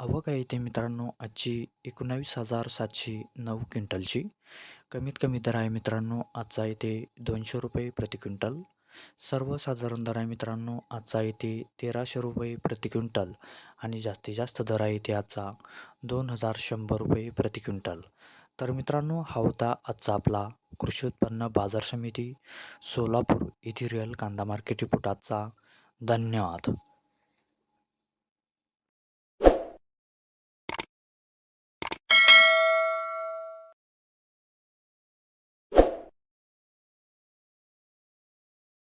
आवक आहे मित्रांनो आजची एकोणावीस हजार सातशे नऊ क्विंटलची. कमीत कमी दर आहे मित्रांनो आजचा येते दोनशे रुपये प्रति क्विंटल. सर्वसाधारण दर आहे मित्रांनो आजचा येते तेराशे रुपये प्रति क्विंटल. आणि जास्तीत जास्त दर आहे इथे आजचा दोन हजार शंभर रुपये प्रति क्विंटल. तर मित्रांनो हा होता आजचा आपला कृषी उत्पन्न बाजार समिती सोलापूर येथील रिअल कांदा मार्केट रिपोर्ट आजचा. धन्यवाद.